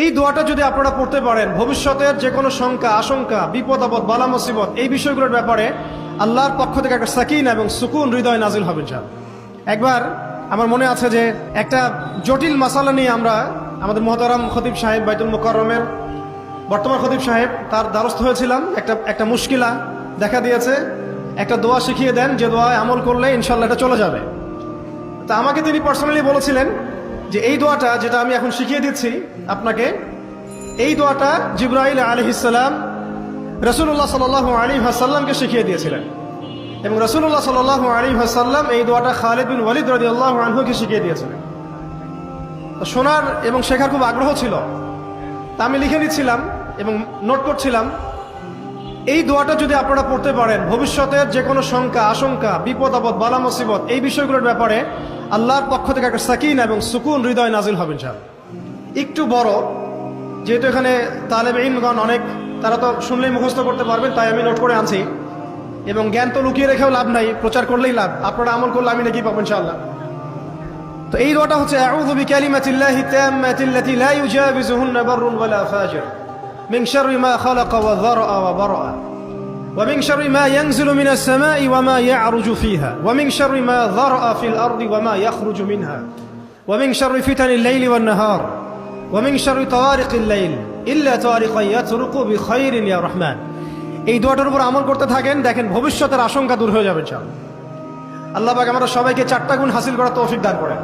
এই দোয়াটা যদি আপনারা পড়তে পারেন, ভবিষ্যতের যে কোনো শঙ্কা, আশঙ্কা, বিপদ, আপদ, বালা, মুসিবত, এই বিষয়গুলোর ব্যাপারে আল্লাহর পক্ষ থেকে একটা সাকিন এবং সুকুন হৃদয় নাজিল হবে যা একবার আমার মনে আছে যে একটা জটিল মাসালা নিয়ে আমরা আমাদের মহতারাম খতিব সাহেব বাইতুল মোকাররমের, বর্তমান খতিব সাহেব তার দ্বারস্থ হয়েছিলাম। একটা একটা মুশকিলা দেখা দিয়েছে। একটা দোয়া শিখিয়ে দেন, যে দোয়ায় আমল করলে ইনশাল্লাহ এটা চলে যাবে। তা আমাকে তিনি পার্সোনালি বলেছিলেন যে এই দোয়াটা যেটা আমি এখন শিখিয়ে দিচ্ছি আপনাকে, এই দোয়াটা জিব্রাইল আলহিসাল্লাম রসুল্লাহ সাল আলী হাসাল্লামকে শিখিয়ে দিয়েছিলেন। এবং রসুল্লাহ সাল আলী হাসাল্লাম এই দোয়াটা খালিদ বিন ওয়ালিদ রদি আল্লাহ আনহুকে শিখিয়ে দিয়েছিলেন। শোনার এবং শেখার খুব আগ্রহ ছিল। তা আমি লিখে নিচ্ছিলাম এবং নোট করছিলাম। এই দোয়াটা যদি আপনারা পড়তে পারেন ভবিষ্যতের যে কোনো শঙ্কা, আশঙ্কা, বিপদ, আপদ, বালা, মুসিবত, এই বিষয়গুলোর ব্যাপারে আল্লাহর পক্ষ থেকে একটা সাকিন এবং সুকুন হৃদয় নাজিল হবেন সাহেব একটু বড়, যেহেতু এখানে তালেব ইনগণ অনেক, তারা তো শুনলেই মুখস্থ করতে পারবেন, তাই আমি নোট করে আনছি। এবং জ্ঞান তো লুকিয়ে রেখেও লাভ নাই, প্রচার করলেই লাভ। আপনারা আমল করলে আমি নাকি পাবো ইনশাআল্লাহ। তো এই দোয়াটা হচ্ছে মিন শাররি মা খালাকা ওয়া যারআ ওয়া বারআ ومن شر ما ينزل من السماء وما يعرج فيها ومن شر ما ذرأ في الأرض وما يخرج منها ومن شر فتن الليل والنهار ومن شر طوارق الليل إلا طارقا يطرق بخير يا رحمن এই দোয়াটার উপর আমল করতে থাকেন দেখেন ভবিষ্যতের আশঙ্কা দূর হয়ে যাবে ইনশাআল্লাহ আল্লাহ পাক আমরা সবাইকে চারটা গুণ হাসিল করার তৌফিক দান করেন